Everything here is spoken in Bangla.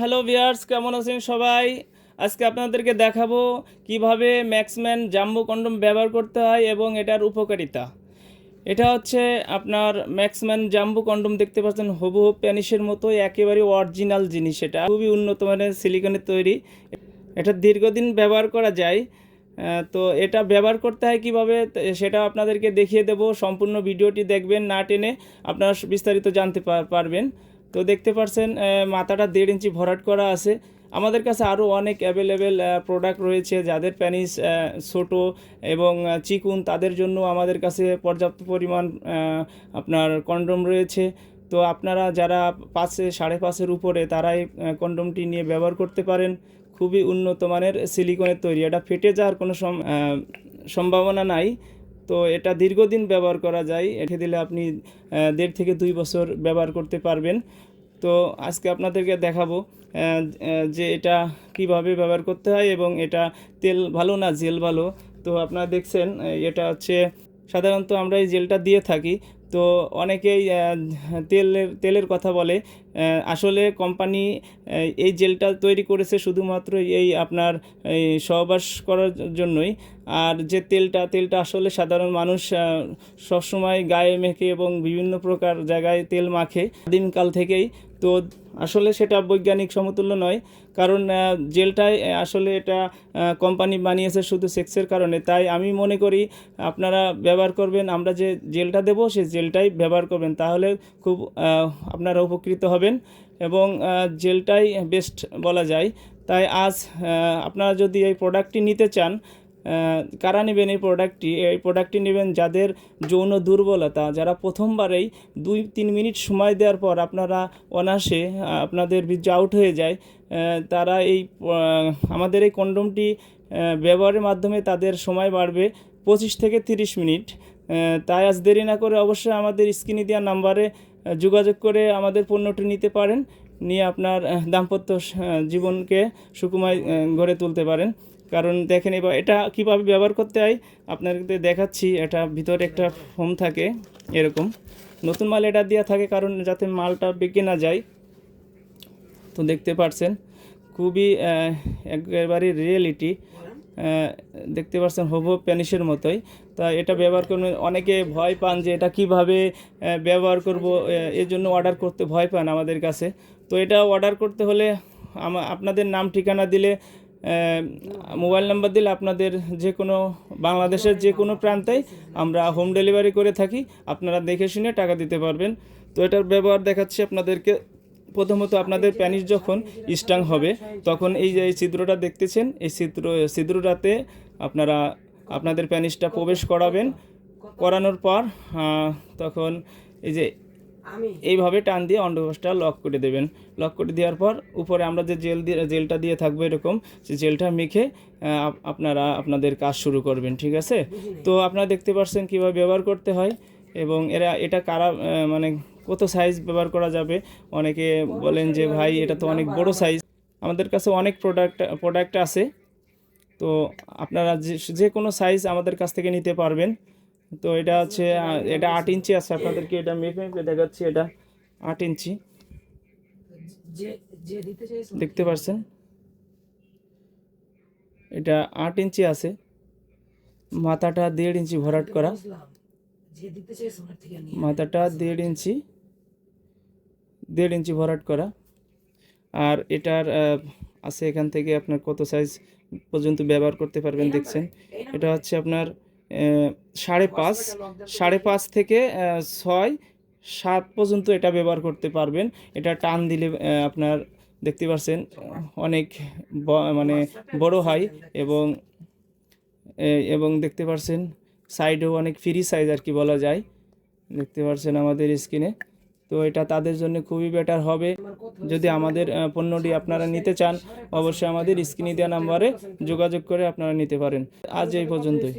হ্যালো ভিয়ার্স কেমন আছেন সবাই? আজকে আপনাদেরকে দেখাবো কীভাবে ম্যাক্সম্যান জাম্বো কন্ডম ব্যবহার করতে হয় এবং এটার উপকারিতা। এটা হচ্ছে আপনার ম্যাক্সম্যান জাম্বো কন্ডম দেখতে পাচ্ছেন হবু প্যানিসের মতোই, একেবারে অরিজিনাল জিনিস এটা। খুবই উন্নত মানের সিলিকনের তৈরি। এটা দীর্ঘদিন ব্যবহার করা যায়। তো এটা ব্যবহার করতে হয় কীভাবে সেটা আপনাদেরকে দেখিয়ে দেব। সম্পূর্ণ ভিডিওটি দেখবেন, না টেনে আপনারা বিস্তারিত জানতে পারবেন। তো দেখতে পারছেন মাথাটা দেড় ইঞ্চি ভরাট করা আছে। আমাদের কাছে আরও অনেক অ্যাভেলেবেল প্রোডাক্ট রয়েছে যাদের প্যানিস ছোট এবং চিকুন। তাদের জন্য আমাদের কাছে পর্যাপ্ত পরিমাণ আপনার কন্ডম রয়েছে। তো আপনারা যারা পাঁচে সাড়ে পাঁচের উপরে, তারাই কন্ডমটি নিয়ে ব্যবহার করতে পারেন। খুবই উন্নত মানের সিলিকনের তৈরি। এটা ফেটে যাওয়ার কোনো সম- সম্ভাবনা নাই। তো এটা দীর্ঘদিন ব্যবহার করা যায়। রেখে দিলে আপনি দেড় থেকে দুই বছর ব্যবহার করতে পারবেন। তো আজকে আপনাদেরকে দেখাবো যে এটা কীভাবে ব্যবহার করতে হয় এবং এটা তেল ভালো না জেল ভালো। তো আপনারা দেখছেন এটা হচ্ছে সাধারণত আমরা এই জেলটা দিয়ে থাকি। তো অনেকেই তেলের তেলের কথা বলে। আসলে কোম্পানি এই জেলটা তৈরি করেছে শুধুমাত্র এই আপনার, এই সহবাস করার জন্যই। আর যে তেলটা তেলটা আসলে সাধারণ মানুষ সবসময় গায়ে মেখে এবং বিভিন্ন প্রকার জায়গায় তেল মাখে। দিনকাল থেকেই তো আসলে সেটা বৈজ্ঞানিক সমতুল্য নয় কারণ আহ, জেলটায় আসলে এটা কোম্পানি বানিয়েছে শুধু সেক্সের কারণে। তাই আমি মনে করি আপনারা ব্যবহার করবেন আমরা যে জেলটা দেবো সেই জেলটাই ব্যবহার করবেন তাহলে খুব আপনারা উপকৃত হবেন এবং জেলটাই বেস্ট বলা যায়। তাই আজ আপনারা যদি এই প্রোডাক্টটি নিতে চান কারা নেবেন এই প্রোডাক্টটি এই প্রোডাক্টটি নেবেন যাদের যৌন দুর্বলতা, যারা প্রথমবারেই দুই তিন মিনিট সময় দেওয়ার পর আপনারা অনাসে আপনাদের বীর্য আউট হয়ে যায় তারা এই আমাদের এই কন্ডমটি ব্যবহারের মাধ্যমে তাদের সময় বাড়বে পঁচিশ থেকে তিরিশ মিনিট। তাই আজ দেরি না করে অবশ্যই আমাদের স্ক্রিনে দেওয়া নাম্বারে যোগাযোগ করে আমাদের পণ্যটি নিতে পারেন, নিয়ে আপনার দাম্পত্য জীবনকে সুকুমায় গড়ে তুলতে পারেন। কারণ দেখেন এবার এটা কীভাবে ব্যবহার করতে হয় আপনাদের দেখাচ্ছি। এটা ভিতরে একটা ফোম থাকে, এরকম। নতুন মাল এটা দেওয়া থাকে কারণ যাতে মালটা বেঁকে না যায়। তো দেখতে পাচ্ছেন খুবই একেবারে রিয়েলিটি দেখতে পাচ্ছেন হবু প্যানিসের মতোই। তা এটা ব্যবহার করলে অনেকে ভয় পান যে এটা কীভাবে ব্যবহার করব এর জন্য অর্ডার করতে ভয় পান আমাদের কাছে। তো এটা অর্ডার করতে হলে আপনাদের নাম ঠিকানা দিলে মোবাইল নাম্বার দিলে আপনাদের যে কোনো বাংলাদেশের যে কোনো প্রান্তেই আমরা হোম ডেলিভারি করে থাকি। আপনারা দেখে শুনে টাকা দিতে পারবেন। তো এটার ব্যবহার দেখাচ্ছি আপনাদেরকে। প্রথমত আপনাদের প্যানিস যখন স্ট্রাং হবে, তখন এই যে এই ছিদ্রটা দেখতেছেন, এই ছিদ্র, ছিদ্রটাতে আপনারা আপনাদের প্যানিসটা প্রবেশ করাবেন। করানোর পর তখন এই যে এইভাবে টান দিয়ে অন্ডকোষটা লক করে দেবেন। লক করে দেওয়ার পর উপরে আমরা যে জেল দিয়ে জেলটা দিয়ে থাকব এরকম সেই জেলটা মেখে আপ- আপনারা আপনাদের কাজ শুরু করবেন ঠিক আছে? তো আপনারা দেখতে পাচ্ছেন কীভাবে ব্যবহার করতে হয় এবং এরা এটা কারা মানে কত সাইজ ব্যবহার করা যাবে? অনেকে বলেন যে ভাই এটা তো অনেক বড় সাইজ আমাদের কাছে অনেক প্রোডাক্ট প্রোডাক্ট আছে। তো আপনারা যে যে কোনো সাইজ আমাদের কাছ থেকে নিতে পারবেন। তো এটা হচ্ছে এটা আট ইঞ্চি আছে আপনাদেরকে এটা মেপে মেপে দেখাচ্ছি এটা আট ইঞ্চি। দেখতে পাচ্ছেন এটা আট ইঞ্চি আছে মাথাটা দেড় ইঞ্চি ভরাট করা। মাথাটা দেড় ইঞ্চি দেড় ইঞ্চি ভরাট করা। আর এটার আছে এখান থেকে আপনার কত সাইজ পর্যন্ত ব্যবহার করতে পারবেন দেখছেন? এটা হচ্ছে আপনার সাড়ে পাঁচ সাড়ে পাঁচ থেকে ছয় সাত পর্যন্ত এটা ব্যবহার করতে পারবেন। এটা টান দিলে আপনার দেখতে পাচ্ছেন অনেক মানে বড় হয় এবং এবং দেখতে পাচ্ছেন সাইডেও অনেক ফ্রি সাইজ আর কি বলা যায়। দেখতে পাচ্ছেন আমাদের স্ক্রিনে তো এটা তাদের জন্য খুবই বেটার হবে। যদি আমাদের পণ্যটি আপনারা নিতে চান, অবশ্যই আমাদের স্ক্রিনে দেওয়া নাম্বারে যোগাযোগ করে আপনারা নিতে পারেন। আজ এই পর্যন্তই।